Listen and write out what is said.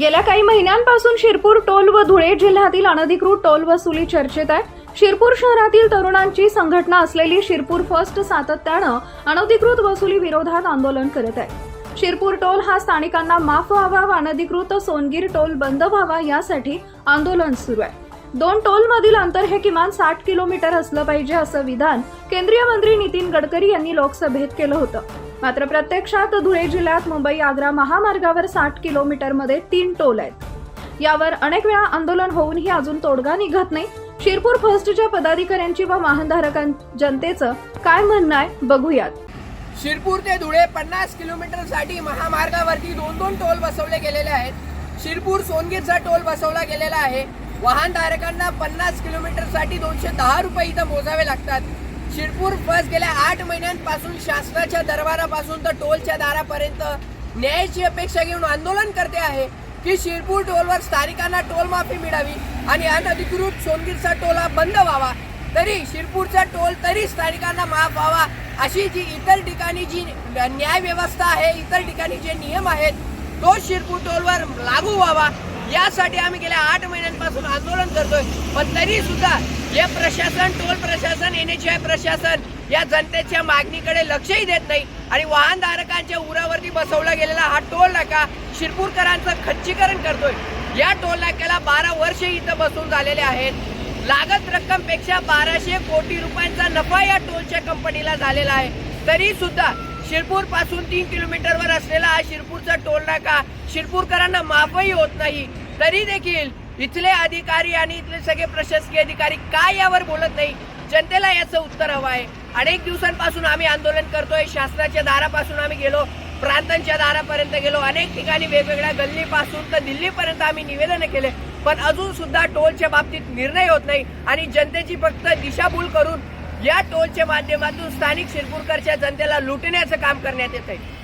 गेल्या काही महिन्यांपासून शिरपूर टोल व धुळे जिल्ह्यातील अनधिकृत टोल वसुली चर्चेत आहे. शिरपूर शहरातील तरुणांची संघटना असलेली शिरपूर फर्स्ट सातत्यानं अनधिकृत वसुली विरोधात आंदोलन करत आहे. शिरपूर टोल हा स्थानिकांना माफ व्हावा व अनधिकृत सोनगीर टोल बंद व्हावा यासाठी आंदोलन सुरू आहे. दोन टोलमधील अंतर हे किमान साठ किलोमीटर असलं पाहिजे असं विधान केंद्रीय मंत्री नितीन गडकरी यांनी लोकसभेत केलं होतं. मात्र प्रत्यक्षात धुळे जिल्ह्यात मुंबई आग्रा महामार्गावर साठ किलोमीटरमध्ये तीन टोल आहेत. यावर अनेक वेळा आंदोलन होऊनही अजून तोडगा निघत नाही. शिरपूर फर्स्टच्या पदाधिकाऱ्यांची व वाहनधारकां जनतेचं काय म्हणणं आहे बघूयात. शिरपूर ते धुळे पन्नास किलोमीटरसाठी महामार्गावरती दोन दोन टोल बसवले गेलेले आहेत. शिरपूर सोनगीरचा टोल बसवला गेलेला आहे. वाहनधारकांना पन्नास किलोमीटरसाठी दोनशे दहा रुपये इथं मोजावे लागतात. शिरपूर बस गेल्या आठ महिन्यांपासून शासनाच्या दरबारापासून तर टोलच्या दारापर्यंत न्यायाची अपेक्षा घेऊन आंदोलन करते आहे की शिरपूर टोलवर स्थानिकांना टोलमाफी मिळावी आणि अनधिकृत सोनगीरचा टोल हा बंद व्हावा. तरी शिरपूरचा टोल तरी स्थानिकांना माफ व्हावा अशी जी इतर ठिकाणी जी न्याय व्यवस्था आहे इतर ठिकाणी जे नियम आहेत तो शिरपूर टोलवर लागू व्हावा. यासाठी आम्ही गेल्या आठ महिन्यांपासून आंदोलन करतोय. पण तरी सुद्धा हे प्रशासन टोल प्रशासन एन एच आय प्रशासन या जनतेच्या मागणीकडे लक्षही देत नाही. आणि वाहनधारकांच्या उरावरती बसवला गेलेला हा टोल नाका शिरपूरकरांचं खच्चीकरण करतोय. या टोल नाक्याला बारा वर्ष इथं बसून झालेले आहेत. लागत रक्कमपेक्षा बाराशे कोटी रुपयांचा नफा या टोलच्या कंपनीला झालेला आहे. तरी सुद्धा शिरपूरपासून तीन किलोमीटरवर असलेला हा शिरपूरचा टोल नाका शिरपूरकरांना माफही होत नाही. तरी देखील इथले अधिकारी आणि इथले सगळे प्रशासकीय अधिकारी काय यावर बोलत नाही? जनतेला याचं उत्तर हवं आहे. अनेक दिवसांपासून आम्ही आंदोलन करतोय. शासनाच्या दारापासून आम्ही गेलो. प्रांतांच्या दारापर्यंत गेलो. अनेक ठिकाणी वेगवेगळ्या गल्लीपासून तर दिल्लीपर्यंत आम्ही निवेदन केले. पण अजून सुद्धा टोलच्या बाबतीत निर्णय होत नाही आणि जनतेची फक्त दिशाभूल करून या टोलच्या माध्यमातून स्थानिक शिरपूरकरच्या जनतेला लुटण्याचं काम करण्यात येत आहे